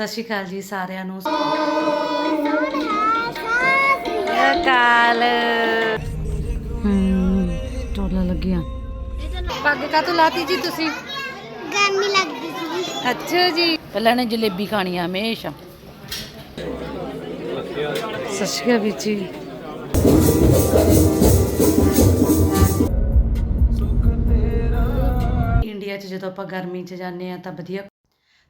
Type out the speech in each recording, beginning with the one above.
ਸਤਿ ਸ਼੍ਰੀ ਅਕਾਲ ਜੀ ਸਾਰਿਆਂ ਨੂੰ। ਕਾਲ ਹੂੰ ਟੋਲਾ ਲੱਗਿਆ। ਪੱਗ ਕਾਤੋਂ ਲਾਤੀ ਜੀ ਤੁਸੀਂ? ਗਰਮੀ ਲੱਗਦੀ ਸੀ ਅੱਛਾ ਜੀ। ਪਹਿਲਾਂ ਨੇ ਜਲੇਬੀ ਖਾਣੀ ਆ ਹਮੇਸ਼ਾ। ਸਤਿ ਸ਼੍ਰੀ ਅਕਾਲ ਵੀਰ ਜੀ। ਇੰਡੀਆ 'ਚ ਜਦੋਂ ਆਪਾਂ ਗਰਮੀ 'ਚ ਜਾਂਦੇ ਆ ਤਾਂ ਵਧੀਆ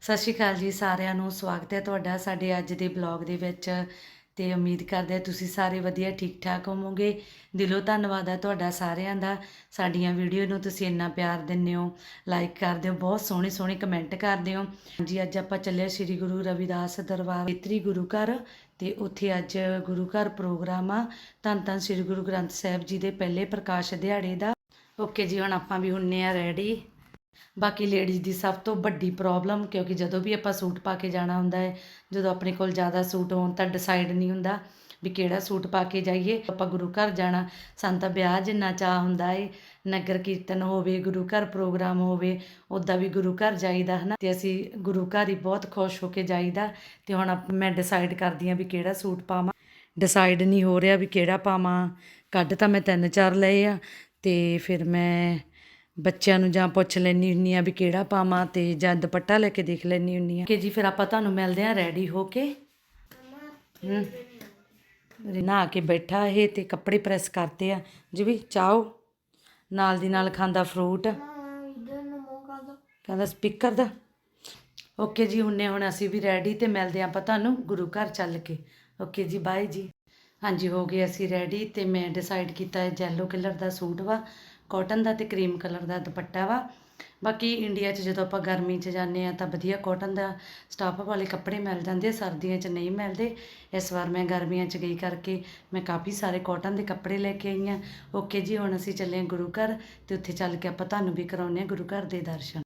ਸਤਿ ਸ਼੍ਰੀ ਅਕਾਲ ਜੀ ਸਾਰਿਆਂ ਨੂੰ, ਸਵਾਗਤ ਹੈ ਤੁਹਾਡਾ ਸਾਡੇ ਅੱਜ ਦੇ ਬਲੌਗ ਦੇ ਵਿੱਚ ਤੇ ਉਮੀਦ ਕਰਦੇ ਹਾਂ ਤੁਸੀਂ ਸਾਰੇ ਵਧੀਆ ਠੀਕ ਠਾਕ ਹੋਵੋਗੇ। ਦਿਲੋਂ ਧੰਨਵਾਦ ਹੈ ਤੁਹਾਡਾ ਸਾਰਿਆਂ ਦਾ, ਸਾਡੀਆਂ ਵੀਡੀਓ ਨੂੰ ਤੁਸੀਂ ਇੰਨਾ ਪਿਆਰ ਦਿੰਦੇ ਹੋ ਲਾਈਕ ਕਰਦੇ ਹੋ, ਬਹੁਤ ਸੋਹਣੇ ਸੋਹਣੇ ਕਮੈਂਟ ਕਰਦੇ ਹੋ। ਜੀ ਅੱਜ ਆਪਾਂ ਚੱਲੇ ਸ੍ਰੀ ਗੁਰੂ ਰਵਿਦਾਸ ਦਰਬਾਰ, ਖੇਤਰੀ ਗੁਰੂ ਘਰ ਤੇ ਉੱਥੇ ਅੱਜ ਗੁਰੂ ਘਰ ਪ੍ਰੋਗਰਾਮ ਆ। ਧੰਨ ਧੰਨ ਸ੍ਰੀ ਗੁਰੂ ਗ੍ਰੰਥ ਸਾਹਿਬ ਜੀ ਦੇ ਪਹਿਲੇ ਪ੍ਰਕਾਸ਼ ਦਿਹਾੜੇ ਦਾ। ਓਕੇ ਜੀ, ਹੁਣ ਆਪਾਂ ਵੀ ਹੁੰਨੇ ਆ ਰੈਡੀ ਬਾਕੀ ਲੇਡੀਜ਼ ਦੀ ਸਭ ਤੋਂ ਵੱਡੀ ਪ੍ਰੋਬਲਮ ਕਿਉਂਕਿ ਜਦੋਂ ਵੀ ਆਪਾਂ ਸੂਟ ਪਾ ਕੇ ਜਾਣਾ ਹੁੰਦਾ ਹੈ, ਜਦੋਂ ਆਪਣੇ ਕੋਲ ਜ਼ਿਆਦਾ ਸੂਟ ਹੋਣ ਤਾਂ ਡਿਸਾਈਡ ਨਹੀਂ ਹੁੰਦਾ ਵੀ ਕਿਹੜਾ ਸੂਟ ਪਾ ਕੇ ਜਾਈਏ। ਆਪਾਂ ਗੁਰੂ ਘਰ ਜਾਣਾ, ਸਾਨੂੰ ਤਾਂ ਵਿਆਹ ਜਿੰਨਾ ਚਾਹ ਹੁੰਦਾ ਏ, ਨਗਰ ਕੀਰਤਨ ਹੋਵੇ, ਗੁਰੂ ਘਰ ਪ੍ਰੋਗਰਾਮ ਹੋਵੇ ਉੱਦਾਂ ਵੀ ਗੁਰੂ ਘਰ ਜਾਈਦਾ, ਹਨਾ? ਤੇ ਅਸੀਂ ਗੁਰੂ ਘਰ ਹੀ ਬਹੁਤ ਖੁਸ਼ ਹੋ ਕੇ ਜਾਈਦਾ, ਤੇ ਹੁਣ ਆਪ- ਮੈਂ ਡਿਸਾਈਡ ਕਰਦੀ ਆ ਵੀ ਕਿਹੜਾ ਸੂਟ ਪਾਵਾਂ। ਡਿਸਾਈਡ ਨਹੀਂ ਹੋ ਰਿਹਾ ਵੀ ਕਿਹੜਾ ਪਾਵਾਂ, ਕੱਢ ਤਾਂ ਮੈਂ ਤਿੰਨ ਚਾਰ ਲਏ ਆ, ਤੇ ਫਿਰ ਮੈਂ ਬੱਚਿਆਂ ਨੂੰ ਜਾਂ ਪੁੱਛ ਲੈਣੀ ਹੁੰਨੀ ਆ ਵੀ ਕਿਹੜਾ ਪਾਵਾਂ ਤੇ ਜਾਂ ਦੁਪੱਟਾ ਲੈ ਕੇ ਦੇਖ ਲੈਣੀ ਹੁੰਨੀ ਆ ਕਿ ਜੀ ਫਿਰ ਆਪਾਂ ਤੁਹਾਨੂੰ ਮਿਲਦੇ ਆ ਰੈਡੀ ਹੋ ਕੇ। ਹੂੰ। ਨਹਾ ਕੇ ਬੈਠਾ ਇਹ ਤੇ ਕੱਪੜੇ ਪ੍ਰੈਸ ਕਰਤੇ ਆ। ਜੀ ਵੀ ਚਾਓ। ਨਾਲ ਦੀ ਨਾਲ ਖਾਂਦਾ ਫਰੂਟ ਨੂੰ ਕਹਿੰਦਾ ਸਪੀਕਰ ਦਾ। ਓਕੇ ਜੀ ਹੁੰਨੇ ਹੁਣ ਅਸੀਂ ਵੀ ਰੈਡੀ ਤੇ ਮਿਲਦੇ ਆਪਾਂ ਤੁਹਾਨੂੰ ਗੁਰੂ ਘਰ ਚੱਲ ਕੇ। ਓਕੇ ਜੀ ਬਾਏ ਜੀ। ਹਾਂਜੀ ਹੋ ਗਏ ਅਸੀਂ ਰੈਡੀ ਤੇ ਮੈਂ ਡਿਸਾਈਡ ਕੀਤਾ ਹੈ ਯੈਲੋ ਕਲਰ ਦਾ ਸੂਟ ਵਾ। ਕਾਟਨ ਦਾ ਤੇ ਕਰੀਮ ਕਲਰ ਦਾ ਦੁਪੱਟਾ ਵਾ। ਬਾਕੀ ਇੰਡੀਆ 'ਚ ਜਦੋਂ ਆਪਾਂ ਗਰਮੀ 'ਚ ਜਾਂਦੇ ਆ ਤਾਂ ਵਧੀਆ ਕਾਟਨ ਦਾ ਸਟਾਫ ਵਾਲੇ ਕੱਪੜੇ ਮਿਲ ਜਾਂਦੇ ਸਰਦੀਆਂ 'ਚ ਨਹੀਂ ਮਿਲਦੇ। ਇਸ ਵਾਰ ਮੈਂ ਗਰਮੀਆਂ 'ਚ ਗਈ ਕਰਕੇ ਮੈਂ ਕਾਫੀ ਸਾਰੇ ਕਾਟਨ ਦੇ ਕੱਪੜੇ ਲੈ ਕੇ ਆਈ ਆ ਓਕੇ ਜੀ, ਹੁਣ ਅਸੀਂ ਚੱਲੇ ਹਾਂ ਗੁਰੂ ਘਰ ਤੇ ਉੱਥੇ ਚੱਲ ਕੇ ਆਪਾਂ ਤੁਹਾਨੂੰ ਵੀ ਕਰਾਉਂਦੇ ਆ ਗੁਰੂ ਘਰ ਦੇ ਦਰਸ਼ਨ।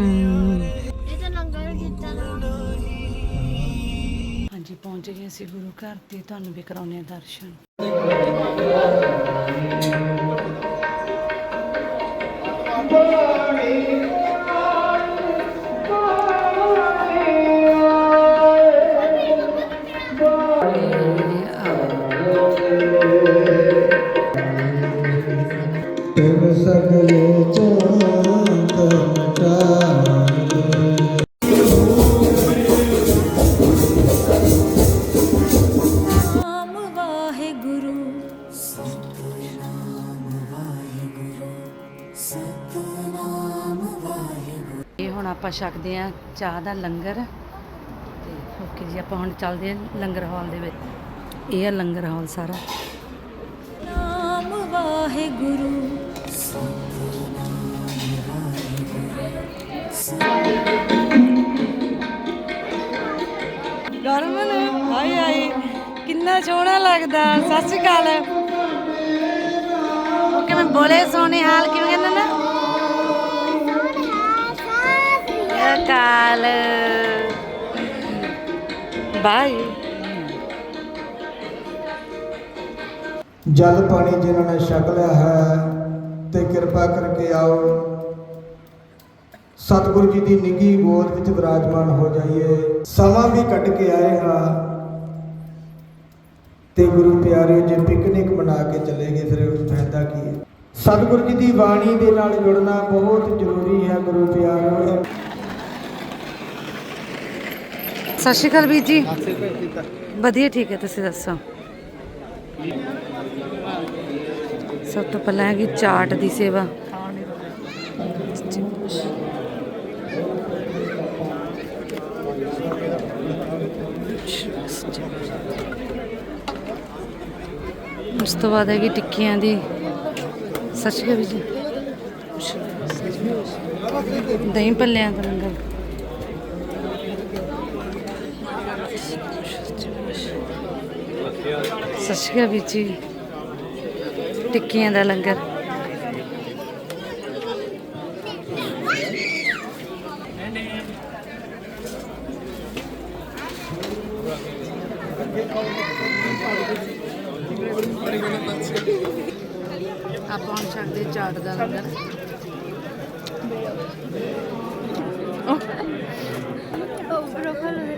ਇਹ ਤਾਂ ਨੰਗਲ ਜਿੱਤਾ ਨਾ। ਹਾਂਜੀ ਪਹੁੰਚ ਗਏ ਅਸੀਂ ਗੁਰੂ ਘਰ ਤੇ ਤੁਹਾਨੂੰ ਵੀ ਕਰਾਉਣੇ ਆ ਦਰਸ਼ਨ। ਤਿਨ ਆਪਾਂ ਛਕਦੇ ਆ ਚਾਹ ਦਾ ਲੰਗਰ। ਤੇ ਓਕੇ ਜੀ, ਆਪਾਂ ਹੁਣ ਚੱਲਦੇ ਆ ਲੰਗਰ ਹਾਲ ਦੇ ਵਿੱਚ। ਇਹ ਆ ਲੰਗਰ ਹਾਲ ਸਾਰਾ। ਨਾਮ ਵਾਹਿਗੁਰੂ। ਗਰਮਨ ਹਾਏ ਹਾਏ ਕਿੰਨਾ ਸੋਹਣਾ ਲੱਗਦਾ। ਸਤਿ ਸ਼੍ਰੀ ਅਕਾਲ। ਓਕੇ, ਮੈਂ ਬੋਲੇ ਸੋਹਣੇ ਹਾਲ ਕਿਵੇਂ ਕਹਿੰਦਾ ਨਾ? ਕਾਲ ਬਾਏ ਜਲ ਪਾਣੀ ਜਿਨ੍ਹਾਂ ਨੇ ਛਕ ਲਿਆ ਹੈ ਤੇ ਕਿਰਪਾ ਕਰਕੇ ਆਓ। ਸਤਿਗੁਰੂ ਜੀ ਦੀ ਨਿੱਘੀ ਗੋਦ ਵਿੱਚ ਵਿਰਾਜਮਾਨ ਹੋ ਜਾਈਏ। ਸਮਾਂ ਵੀ ਕੱਢ ਕੇ ਆਏ ਹਾਂ। ਤੇ ਗੁਰੂ ਪਿਆਰੇ, ਜੇ ਪਿਕਨਿਕ ਮਨਾ ਕੇ ਚਲੇ ਗਏ, ਫਿਰ ਫਾਇਦਾ ਕੀ ਹੈ? ਸਤਿਗੁਰੂ ਜੀ ਦੀ ਬਾਣੀ ਦੇ ਨਾਲ ਜੁੜਨਾ ਬਹੁਤ ਜ਼ਰੂਰੀ ਹੈ, ਗੁਰੂ ਪਿਆਰਿਓ ਸਤਿ ਸ਼੍ਰੀ ਅਕਾਲ ਵੀਰ ਜੀ। ਵਧੀਆ ਠੀਕ ਹੈ ਤੁਸੀਂ ਦੱਸੋ? ਸਭ ਤੋਂ ਪਹਿਲਾਂ ਹੈਗੀ ਚਾਟ ਦੀ ਸੇਵਾ। ਉਸ ਤੋਂ ਬਾਅਦ ਹੈਗੀ ਟਿੱਕੀਆਂ ਦੀ। ਸਤਿ ਸ਼੍ਰੀ ਅਕਾਲ ਜੀ। ਦਹੀਂ ਭੱਲਿਆਂ ਦਾ ਲੰਗਰ ਸਤਿ ਸ਼੍ਰੀ ਅਕਾਲ ਵੀਰ ਜੀ। ਟਿੱਕੀਆਂ ਦਾ ਲੰਗਰ। ਆਪਾਂ ਹੁਣ ਛਕਦੇ ਚਾਟ ਦਾ ਲੰਗਰ। ਨਾਮ ਵਾਹਿਗੁਰੂ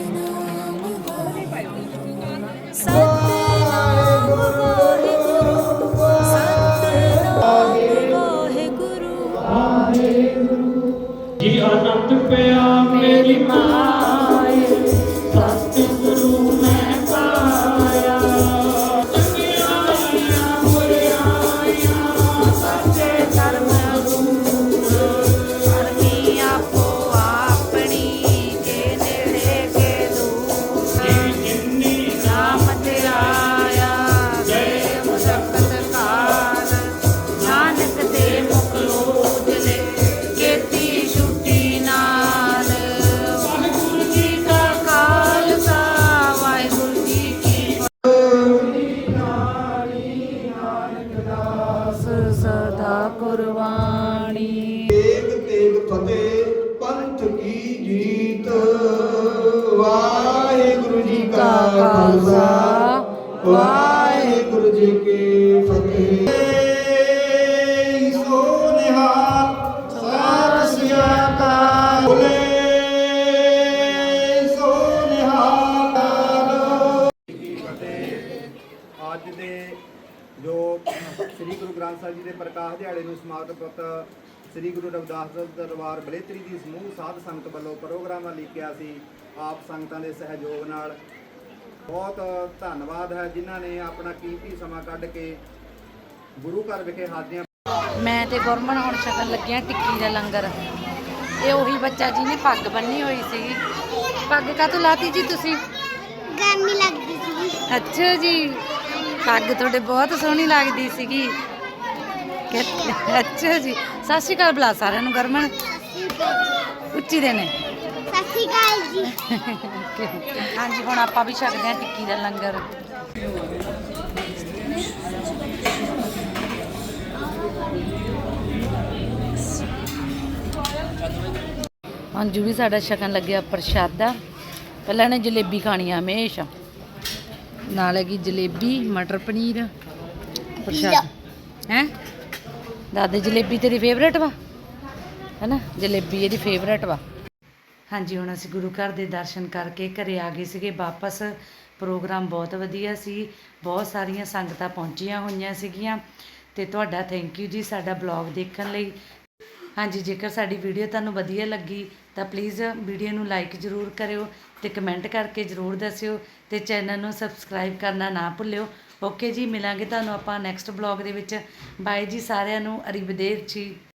my ਵਾਹਿਗੁਰੂ ਜੀ ਕੀ ਫਤਿਹ। ਸੋ ਨਿਹਾਲ ਸਾਰਸਿਆ ਕਾ ਬੋਲੇ, ਸੋ ਨਿਹਾਲ ਅੱਜ ਦੇ ਜੋ ਸ੍ਰੀ ਗੁਰੂ ਗ੍ਰੰਥ ਸਾਹਿਬ ਜੀ ਦੇ ਪ੍ਰਕਾਸ਼ ਦਿਹਾੜੇ ਨੂੰ ਸਮਾਗਤ ਸ੍ਰੀ ਗੁਰੂ ਰਵਿਦਾਸ ਦਰਬਾਰ ਬਲੇਤਰੀ ਦੀ ਸਮੂਹ ਸਾਧ ਸੰਗਤ ਵੱਲੋਂ ਪ੍ਰੋਗਰਾਮ ਲਿਖਿਆ ਸੀ, ਆਪ ਸੰਗਤਾਂ ਦੇ ਸਹਿਯੋਗ ਨਾਲ ਬਹੁਤ ਧੰਨਵਾਦ ਹੈ ਜਿਨ੍ਹਾਂ ਨੇ ਆਪਣਾ ਕੀਮਤੀ ਸਮਾਂ ਕੱਢ ਕੇ ਗੁਰੂ ਘਰ ਵਿਖੇ ਹਾਜ਼ਰੀਆਂ ਮੈਂ ਤੇ ਗੁਰਮਨ ਹੁਣ ਛਕਣ ਲੱਗਿਆ ਟਿੱਕੀ ਦਾ ਲੰਗਰ। ਇਹ ਉਹੀ ਬੱਚਾ ਜੀ ਨੇ ਪੱਗ ਬੰਨੀ ਹੋਈ ਸੀ। ਪੱਗ ਕਾਹਤੋਂ ਲਾਤੀ ਜੀ ਤੁਸੀਂ? ਗਰਮੀ ਲੱਗਦੀ ਸੀ ਅੱਛਾ ਜੀ। ਪੱਗ ਤੁਹਾਡੇ ਬਹੁਤ ਸੋਹਣੀ ਲੱਗਦੀ ਸੀਗੀ। ਕਿ- ਅੱਛਾ ਜੀ। ਸਤਿ ਸ਼੍ਰੀ ਅਕਾਲ ਬੁਲਾ ਸਾਰਿਆਂ ਨੂੰ ਗਰਮਨ। ਉੱਚੀ ਦੇ ਨੇ ਅਕਾਲ ਜੀ ਹਾਂਜੀ ਹੁਣ ਆਪਾਂ ਵੀ ਛਕਦੇ ਹਾਂ ਟਿੱਕੀ ਦਾ ਲੰਗਰ। ਅੰਜੂ ਵੀ ਸਾਡਾ ਛਕਣ ਲੱਗਿਆ ਪ੍ਰਸ਼ਾਦਾ। ਪਹਿਲਾਂ ਨੇ ਜਲੇਬੀ ਖਾਣੀ ਆ ਹਮੇਸ਼ਾ। ਨਾਲ ਹੈਗੀ ਜਲੇਬੀ ਮਟਰ ਪਨੀਰ ਪ੍ਰਸ਼ਾਦ। ਹੈ? ਦਾਦੇ ਜਲੇਬੀ ਤੇਰੀ ਫੇਵਰੇਟ ਵਾ? ਹੈਨਾ? ਜਲੇਬੀ ਇਹਦੀ ਫੇਵਰੇਟ ਵਾ। ਹਾਂਜੀ, ਹੁਣ ਅਸੀਂ ਗੁਰੂ ਘਰ ਦੇ ਦਰਸ਼ਨ ਕਰਕੇ ਘਰੇ ਆ ਗਏ ਸੀਗੇ। ਵਾਪਸ ਪ੍ਰੋਗਰਾਮ ਬਹੁਤ ਵਧੀਆ ਸੀ। ਬਹੁਤ ਸਾਰੀਆਂ ਸੰਗਤਾਂ ਪਹੁੰਚੀਆਂ ਹੋਈਆਂ ਸੀਗੀਆਂ। ਤੇ ਤੁਹਾਡਾ ਥੈਂਕ ਯੂ ਜੀ ਸਾਡਾ ਬਲੌਗ ਦੇਖਣ ਲਈ। ਹਾਂਜੀ, ਜੇਕਰ ਸਾਡੀ ਵੀਡੀਓ ਤੁਹਾਨੂੰ ਵਧੀਆ ਲੱਗੀ, ਤਾਂ ਪਲੀਜ਼ ਵੀਡੀਓ ਨੂੰ ਲਾਈਕ ਜ਼ਰੂਰ ਕਰਿਓ ਤੇ ਕਮੈਂਟ ਕਰਕੇ ਜ਼ਰੂਰ ਦੱਸਿਓ ਤੇ ਚੈਨਲ ਨੂੰ ਸਬਸਕ੍ਰਾਈਬ ਕਰਨਾ ਨਾ ਭੁੱਲਿਓ। ਓਕੇ ਜੀ, ਮਿਲਾਂਗੇ ਤੁਹਾਨੂੰ ਆਪਾਂ ਨੈਕਸਟ ਬਲੌਗ ਦੇ ਵਿੱਚ। ਬਾਏ ਜੀ ਸਾਰਿਆਂ ਨੂੰ। ਅਰੀਬਦੇਰ ਜੀ।